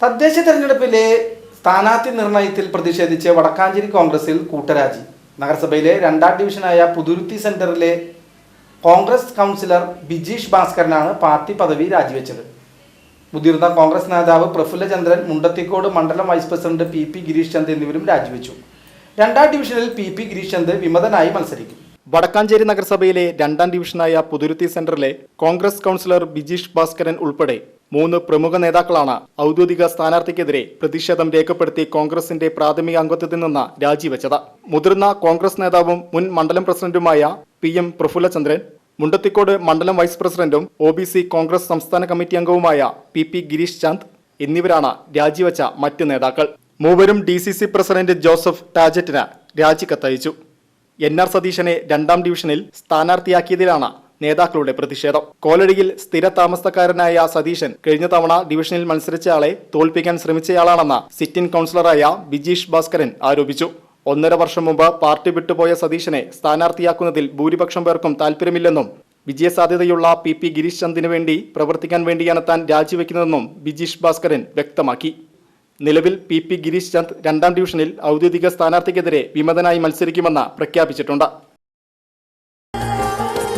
തദ്ദേശ തെരഞ്ഞെടുപ്പിലെ സ്ഥാനാർത്ഥി നിർണയത്തിൽ പ്രതിഷേധിച്ച് വടക്കാഞ്ചേരി കോൺഗ്രസിൽ കൂട്ടരാജി. നഗരസഭയിലെ രണ്ടാം ഡിവിഷനായ പുതുരുത്തി സെന്ററിലെ കോൺഗ്രസ് കൗൺസിലർ ബിജീഷ് ഭാസ്കരനാണ് പാർട്ടി പദവി രാജിവെച്ചത്. മുതിർന്ന കോൺഗ്രസ് നേതാവ് പ്രഫുല്ലചന്ദ്രൻ മുണ്ടത്തിക്കോട് മണ്ഡലം vice president P P Gireesh Chand എന്നിവരും രാജിവെച്ചു. രണ്ടാം ഡിവിഷനിൽ പി പി ഗിരീഷ് ചന്ദ് വിമതനായി മത്സരിക്കും. വടക്കാഞ്ചേരി നഗരസഭയിലെ രണ്ടാം ഡിവിഷനായ പുതുരുത്തി സെന്ററിലെ കോൺഗ്രസ് കൗൺസിലർ ബിജീഷ് ഭാസ്കരൻ ഉൾപ്പെടെ മൂന്ന് പ്രമുഖ നേതാക്കളാണ് ഔദ്യോഗിക സ്ഥാനാർത്ഥിക്കെതിരെ പ്രതിഷേധം രേഖപ്പെടുത്തി കോൺഗ്രസിന്റെ പ്രാഥമിക അംഗത്വത്തിൽ നിന്ന് രാജിവെച്ചത്. മുതിർന്ന കോൺഗ്രസ് നേതാവും മുൻ മണ്ഡലം പ്രസിഡന്റുമായ പി എം പ്രഫുല്ലചന്ദ്രൻ മുണ്ടത്തിക്കോട് മണ്ഡലം വൈസ് പ്രസിഡന്റും ഒ ബി സി കോൺഗ്രസ് സംസ്ഥാന കമ്മിറ്റി അംഗവുമായ പി പി ഗിരീഷ് ചന്ദ് എന്നിവരാണ് രാജിവെച്ച മറ്റ് നേതാക്കൾ. മൂവരും D C C president Joseph ടാജറ്റിന് രാജിക്കത്തയച്ചു. എൻ ആർ സതീശനെ രണ്ടാം ഡിവിഷനിൽ സ്ഥാനാർത്ഥിയാക്കിയതിലാണ് നേതാക്കളുടെ പ്രതിഷേധം. കോലടിയിൽ സ്ഥിര താമസക്കാരനായ സതീശൻ കഴിഞ്ഞ തവണ ഡിവിഷനിൽ മത്സരിച്ചയാളെ തോൽപ്പിക്കാൻ ശ്രമിച്ചയാളാണെന്ന് സിറ്റിൻ കൌൺസിലറായ ബിജീഷ് ഭാസ്കരൻ ആരോപിച്ചു. ഒന്നര വർഷം മുമ്പ് പാർട്ടി വിട്ടുപോയ സതീശനെ സ്ഥാനാർത്ഥിയാക്കുന്നതിൽ ഭൂരിപക്ഷം പേർക്കും താൽപ്പര്യമില്ലെന്നും വിജയസാധ്യതയുള്ള പി പി ഗിരീഷ് ചന്ദിന് വേണ്ടി പ്രവർത്തിക്കാൻ വേണ്ടിയാണ് താൻ രാജിവെക്കുന്നതെന്നും ബിജീഷ് ഭാസ്കരൻ വ്യക്തമാക്കി. നിലവിൽ പി പി ഗിരീഷ് ചന്ദ് രണ്ടാം ഡിവിഷനിൽ ഔദ്യോഗിക സ്ഥാനാർത്ഥിക്കെതിരെ വിമതനായി മത്സരിക്കുമെന്ന് പ്രഖ്യാപിച്ചിട്ടുണ്ട്.